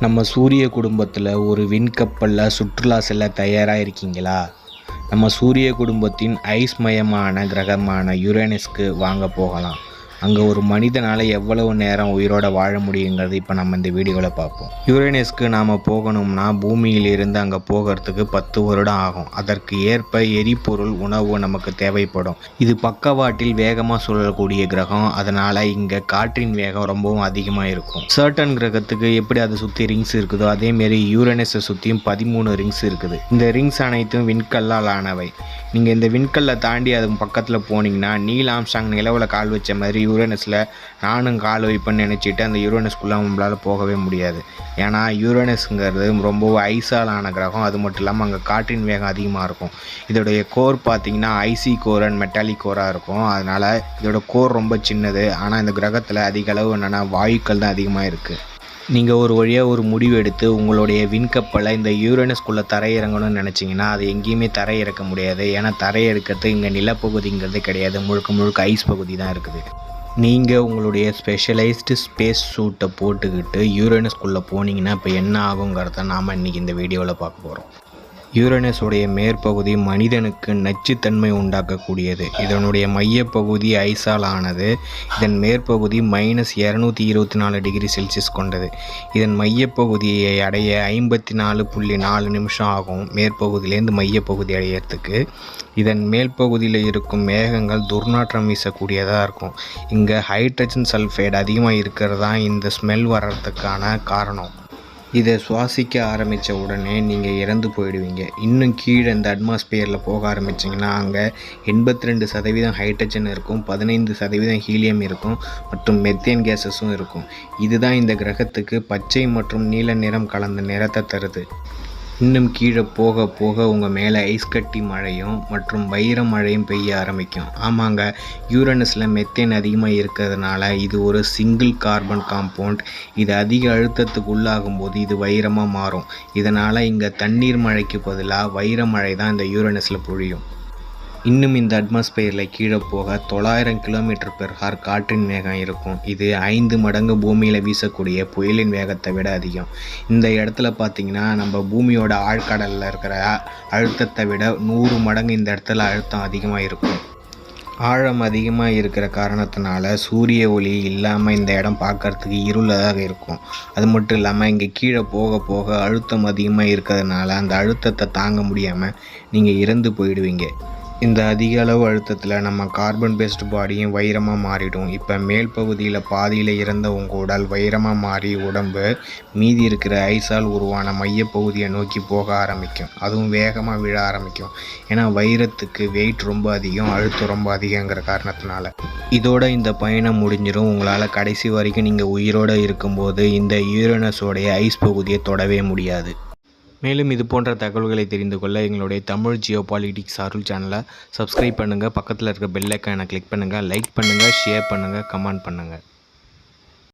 நம்ம சூரிய குடும்பத்தில் ஒரு விண்கப்பலில் சுற்றுலா செல்ல தயாராக இருக்கீங்களா நம்ம சூரிய குடும்பத்தின் ஐஸ்மயமான கிரகமான யுரேனஸ்க்கு வாங்க போகலாம். அங்கே ஒரு மனிதனால் எவ்வளவு நேரம் உயிரோட வாழ முடியுங்கிறது இப்போ நம்ம இந்த வீடியோவில் பார்ப்போம். யுரேனஸ்க்கு நாம் போகணும்னா பூமியிலிருந்து அங்கே போகிறதுக்கு பத்து வருடம் ஆகும். அதற்கு ஏற்ப எரிபொருள் உணவு நமக்கு தேவைப்படும். இது பக்கவாட்டில் வேகமாக சுழலக்கூடிய கிரகம். அதனால் இங்கே காற்றின் வேகம் ரொம்பவும் அதிகமாக இருக்கும். சர்டன் கிரகத்துக்கு எப்படி அதை சுற்றி ரிங்ஸ் இருக்குதோ அதேமாரி யூரேனஸை சுற்றியும் பதிமூணு ரிங்ஸ் இருக்குது. இந்த ரிங்ஸ் அனைத்தும் விண்கல்லால் ஆனவை. நீங்கள் இந்த விண்கல்லை தாண்டி அது பக்கத்தில் போனீங்கன்னா நீல் ஆம்சாங் நிலவில் கால் வச்ச மாதிரி யூரேனஸில் நானும் கால் வைப்பேன்னு நினச்சிட்டு அந்த யூரேனஸ்குள்ளே நம்மளால் போகவே முடியாது. ஏன்னா யூரேனஸுங்கிறது ரொம்ப ஐஸால் ஆன கிரகம். அது மட்டும் இல்லாமல் அங்கே காற்றின் வேகம் அதிகமாக இருக்கும். இதோடைய கோர் பார்த்திங்கன்னா ஐசி கோர் அண்ட் மெட்டாலிக் கோராக இருக்கும். அதனால் இதோட கோர் ரொம்ப சின்னது. ஆனால் இந்த கிரகத்தில் அதிக அளவு என்னென்னா வாயுக்கள் தான் அதிகமாக இருக்குது நீங்கள் ஒரு வழியாக ஒரு முடிவு எடுத்து உங்களுடைய விண்கப்பலை இந்த யூரேனஸ்குள்ளே தரையிறங்கணும்னு நினச்சிங்கன்னா அது எங்கேயுமே தரையிறக்க முடியாது. ஏன்னா தரையிறக்கிறது இங்கே நிலப்பகுதிங்கிறது கிடையாது. முழுக்க முழுக்க ஐஸ் பகுதி தான் இருக்குது. நீங்கள் உங்களுடைய ஸ்பெஷலைஸ்டு ஸ்பேஸ் சூட்டை போட்டுக்கிட்டு யூரேனஸ்குள்ளே போனீங்கன்னா இப்போ என்ன ஆகுங்கிறத நாம் இன்றைக்கி இந்த வீடியோவில் பார்க்க போகிறோம் யூரேனஸுடைய மேற்பகுதி மனிதனுக்கு நச்சுத்தன்மை உண்டாக்கக்கூடியது. இதனுடைய மையப்பகுதி ஐசால் ஆனது இதன் மேற்பகுதி மைனஸ் இரநூத்தி இருபத்தி நாலு டிகிரி செல்சியஸ் கொண்டது. இதன் மையப்பகுதியை அடைய ஐம்பத்தி நாலு புள்ளி நாலு நிமிஷம் ஆகும் மேற்பகுதியிலேருந்து மையப்பகுதி அடையிறதுக்கு. இதன் மேல் பகுதியில் இருக்கும் மேகங்கள் துர்நாற்றம் வீசக்கூடியதாக இருக்கும். இங்கே ஹைட்ரஜன் சல்ஃபைடு அதிகமாக இருக்கிறது தான் இந்த ஸ்மெல் வர்றதுக்கான காரணம். இதை சுவாசிக்க ஆரம்பித்த உடனே நீங்கள் இறந்து போயிடுவீங்க. இன்னும் கீழே இந்த அட்மாஸ்பியரில் போக ஆரம்பிச்சிங்கன்னா அங்கே எண்பத்தி ரெண்டு சதவீதம் ஹைட்ரஜன் இருக்கும் பதினைந்து சதவீதம் ஹீலியம் இருக்கும் மற்றும் மெத்தேன் கேஸஸும் இருக்கும். இதுதான் இந்த கிரகத்துக்கு பச்சை மற்றும் நீல நிறம் கலந்த நிறத்தை தருது. இன்னும் கீழே போக போக உங்கள் மேலே ஐஸ் கட்டி மழையும் மற்றும் வைர மழையும் பெய்ய ஆரம்பிக்கும். ஆமாங்க யூரனஸில் மெத்தேன் அதிகமாக இருக்கிறதுனால இது ஒரு சிங்கிள் கார்பன் காம்பவுண்ட் இது அதிக அழுத்தத்துக்கு உள்ளாகும் போது இது வைரமாக மாறும். இதனால் இங்கே தண்ணீர் மழைக்கு பதிலாக வைர மழை தான் இந்த யூரனஸில் பொழியும். இன்னும் இந்த அட்மாஸ்பியரில் கீழே போக தொள்ளாயிரம் கிலோமீட்டர் பெர் ஹார் காற்றின் வேகம் இருக்கும். இது ஐந்து மடங்கு பூமியில் வீசக்கூடிய புயலின் வேகத்தை விட அதிகம். இந்த இடத்துல பார்த்திங்கன்னா நம்ம பூமியோட ஆழ்கடலில் இருக்கிற அழுத்தத்தை விட நூறு மடங்கு இந்த இடத்துல அழுத்தம் அதிகமாக இருக்கும். ஆழம் அதிகமாக இருக்கிற காரணத்தினால சூரிய ஒளி இல்லாமல் இந்த இடம் பார்க்குறதுக்கு இருளாக இருக்கும். அது மட்டும் இல்லாமல் இங்கே கீழே போக போக அழுத்தம் அதிகமாக இருக்கிறதுனால அந்த அழுத்தத்தை தாங்க முடியாமல் நீங்கள் இறந்து போயிடுவீங்க. இந்த அதிக அளவு அழுத்தத்தில் நம்ம கார்பன் பேஸ்ட் பாடியும் வைரமாக மாறிடும். இப்போ மேல் பகுதியில் பாதியில் இறந்த உங்கள் உடல் வைரமாக மாறி உடம்பு மீதி இருக்கிற ஐஸால் உருவான மையப்பகுதியை நோக்கி போக ஆரம்பிக்கும். அதுவும் வேகமாக விழ ஆரம்பிக்கும். ஏன்னா வைரத்துக்கு வெயிட் ரொம்ப அதிகம் அழுத்தம் ரொம்ப அதிகங்கிற காரணத்தினால. இதோட இந்த பயணம் முடிஞ்சிடும் உங்களால் கடைசி வரைக்கும் நீங்கள் உயிரோடு இருக்கும்போது இந்த யூரனஸோடைய ஐஸ் பகுதியை தொடவே முடியாது. மேலும் இது போன்ற தகவல்களை தெரிந்து கொள்ள எங்களுடைய தமிழ் ஜியோ பாலிட்டிக்ஸ் அருள் சேனலை சப்ஸ்கிரைப் பண்ணுங்கள் பக்கத்தில் இருக்க பெல் ஐக்கானை கிளிக் பண்ணுங்கள் லைக் பண்ணுங்கள் ஷேர் பண்ணுங்கள் கமெண்ட் பண்ணுங்கள்